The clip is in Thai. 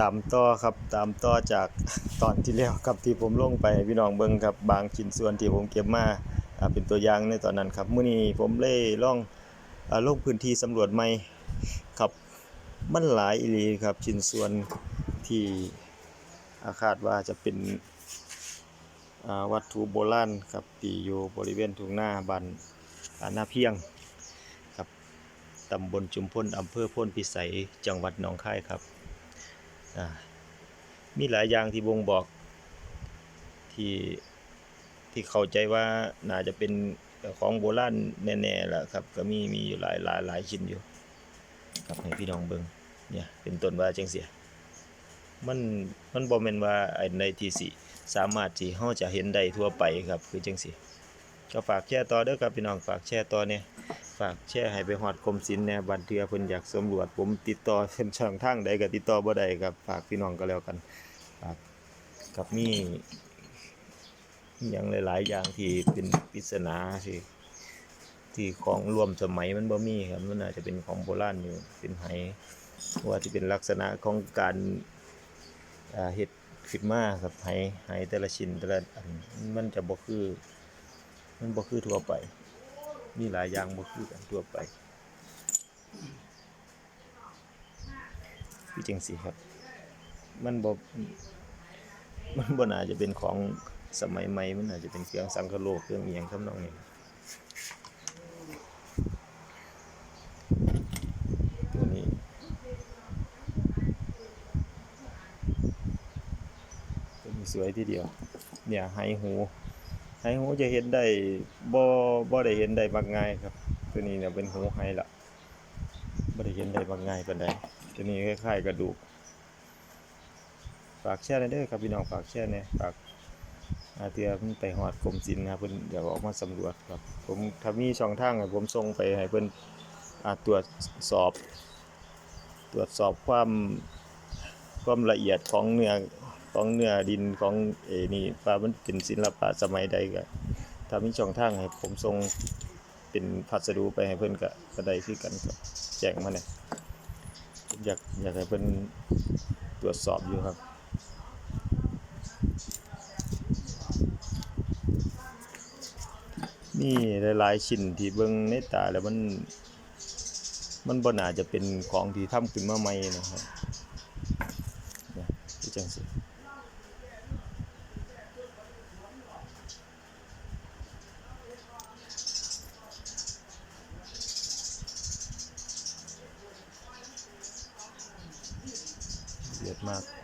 ตามต่อครับตามต่อจากตอนที่แล้วครับที่ผมลงไปพี่น้องเบิ่งครับบางชิ้นส่วนที่ผมเก็บมาเป็นตัวอย่างในตอนนั้นครับมื้อนี้ผมเลยลองลงพื้นที่สำรวจใหม่ครับมันหลายอีลีครับชิ้นส่วนที่อาคาดว่าจะเป็นวัตถุโบราณครับที่อยู่บริเวณทุ่งหน้าบ้านอ่านาเพียงครับตำบลจุมพลอำเภอพ้นพิสัยจังหวัดหนองคายครับ มีหลายอย่างที่บ่งบอกที่ที่เข้าใจว่าน่าจะเป็นของโบราณแน่ๆล่ะครับ ก็มีมีอยู่หลายหลายหลายชิ้นอยู่ครับให้พี่น้องเบิ่งเนี่ยเป็นต้นว่าจังซี่มันมันบ่แม่นว่าในที่สิสามารถที่เฮาจะเห็นได้ทั่วไปครับ คือจังซี่ก็ฝากแชร์ต่อเด้อครับพี่น้องฝากแชร์ต่อเนี่ย ฝากแชร์ให้ไปฮอดคมสินแน่บัดเทือเพิ่นอยากสำรวจ ผมติดต่อเส้นช่องทางใดก็ติดต่อบ่ได้ครับฝากพี่น้องก็แล้วกันฝากกับมีมีหยังหลาย ๆ อย่างที่เป็นปริศนาที่ที่ของรวมสมัยมันบ่มีครับมันน่าจะเป็นของโบราณอยู่เป็นไหว่าที่เป็นลักษณะของการเฮ็ดขึ้นมาครับไหไหแต่ละชิ้นแต่ละอันมันจะบ่คือ มันบ่คือทั่วไป มีหลายอย่างบ่คือกันทั่วไปคือจังซี่ครับ มันบ่มันบ่น่าจะเป็นของสมัยใหม่ มันน่าจจะเป็นเครื่องสังคโลกเครื่องเอียงทำนองนี้ตัวนี้ ตัวนี้สวยทีเดียว เนี่ยไหหู ไหหูจะเห็นได้บ่บ่ได้เห็นได้มักง่ายครับ ตัวนี้เนี่ยเป็นหูไหละบ่ได้เห็นได้มักง่ายปานใดตัวนี้คล้ายๆกระดูกฝากแชร์หน่ยเด้อครับพี่น้องฝากแชร์เนี่ยฝากอาเทือเพิ่นไปฮอดกรมศิลป์นะครับเพิ่นอยากออกมาสำรวจครับ ผมถ้ามีช่องทางผมส่งไปให้เพิ่นอ่าตรวจสอบ ตรวจสอบความความละเอียดของเนื้อ ของเนื้อดินของเอนี่ว่ามันเป็นศิลปะสมัยใดก็ถ้ามีช่องทางให้ผมส่งเป็นพัสดุไปให้เพิ่อนก็ก็ได้คือกันครับแจ้งมาเนี่ยอยากอยากให้เพิ่อนตรวจสอบอยู่ครับนี่หลายๆชิ้นที่เบิ่งในตาแล้วมัน มันบ่น่าจะเป็นของที่ทำขึ้นมาใหม่นะครับเนี่ยจังซี่ มาก